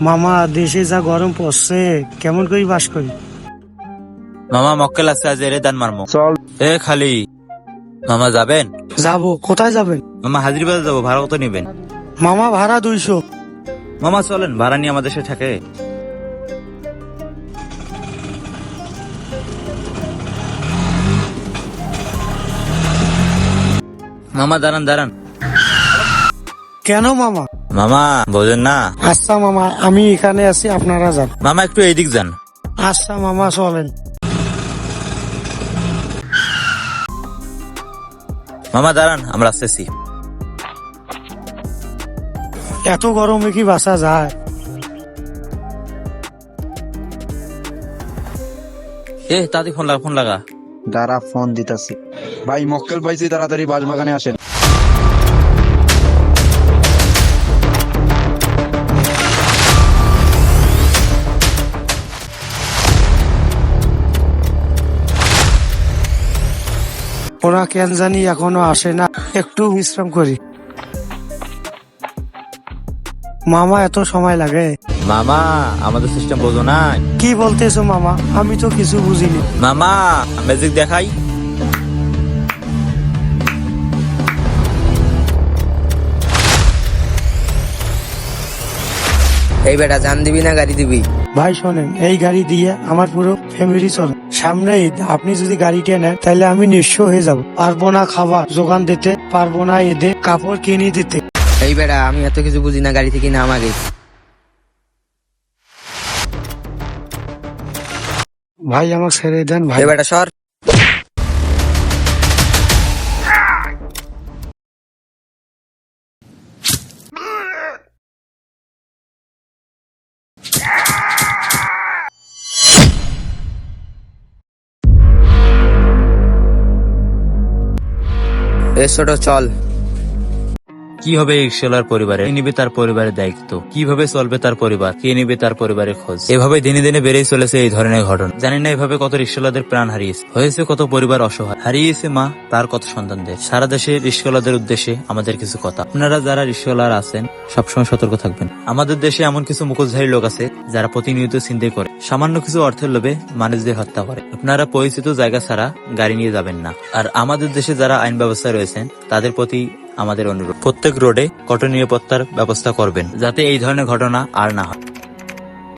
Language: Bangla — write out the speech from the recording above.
মামা দেশে যা গরম পড়ছে কেমন করে বাস করি? মামা মক্কেল আছে আজ এরে দান মারমো। চল। এ খালি মামা যাবেন? যাব কোথায় যাবেন? মামা হাজির বাজার যাব ভাড়া কত নিবেন? মামা ভাড়া দুইশো। মামা চলেন ভাড়া নিয়ে আমাদের সাথে থাকে। মামা দাঁড়ান দাঁড়ান। কেন মামা? মামা বোঝেন না। আচ্ছা মামা আমি এখানে আছি আপনারা যান। মামা একটু এইদিক যান। আচ্ছা মামা চলেন। মামা দাঁড়ান আমরা আসতেছি। এত গরমে কি বাসা যায়? এ তাতে ফোন লাগা ফোন লাগা। দাঁড়া ফোন দিতেছি। ভাই মক্কেল পাইছি তাড়াতাড়ি বাগানে আসেন। ওরা কেন জানি এখনও আসে না। একটু বিশ্রাম করি। মামা এত সময় লাগে। মামা আমাদের সিস্টেম বোঝো না কি বলতেছো মামা? আমি তো কিছু বুঝিনি। মামা ম্যাজিক দেখাই। এই বেটা জান দিবি না গাড়ি দিবি? ভাই শোনেন এই গাড়ি দিয়ে আমার পুরো ফ্যামিলি চলে। সামনে ঈদ আপনি যদি গাড়িটা নেন তাহলে আমি নিঃস্ব হয়ে যাব। পারব না খাবার যোগান দিতে পারব না এদে কাপড় কিনে দিতে। এই বেড়া আমি এত কিছু বুঝি না গাড়ি থেকে নাম আগে। ভাই আমাকে ছেড়ে দেন ভাই। বেটা সর। ছোট চল। কি হবে রিক্সাওয়ালার পরিবারে, কে নিবে তার পরিবারের দায়িত্ব? কীভাবে চলবে তার পরিবার? কে নিবে তার পরিবারের খোঁজ? এভাবে দিনে দিনে বেড়েই চলেছে এই ধরনের ঘটনা। জানি না এভাবে কত রিক্সাওয়ালাদের প্রাণ হারিয়েছে। হয়েছে কত পরিবার অসহায়। হারিয়েছে মা, তার কত সন্তানদের সারা দেশে রিক্সাওয়ালাদের উদ্দেশ্যে আমাদের কিছু কথা। আপনারা যারা রিক্সাওয়ালার আছেন, সবসময় সতর্ক থাকবেন। আমাদের দেশে এমন কিছু মুখোশধারী লোক আছে, যারা প্রতিনিয়ত চিন্তাই করে। সামান্য কিছু অর্থের লোভে মানুষদের হত্যা করে। আপনারা পরিচিত জায়গা ছাড়া গাড়ি নিয়ে যাবেন না। আর আমাদের দেশে যারা আইন ব্যবস্থা রয়েছেন, তাদের প্রতি আমাদের অনুরোধ। প্রত্যেক রোডে কঠোর নিরাপত্তার ব্যবস্থা করবেন, যাতে এই ধরনের ঘটনা আর না হয়।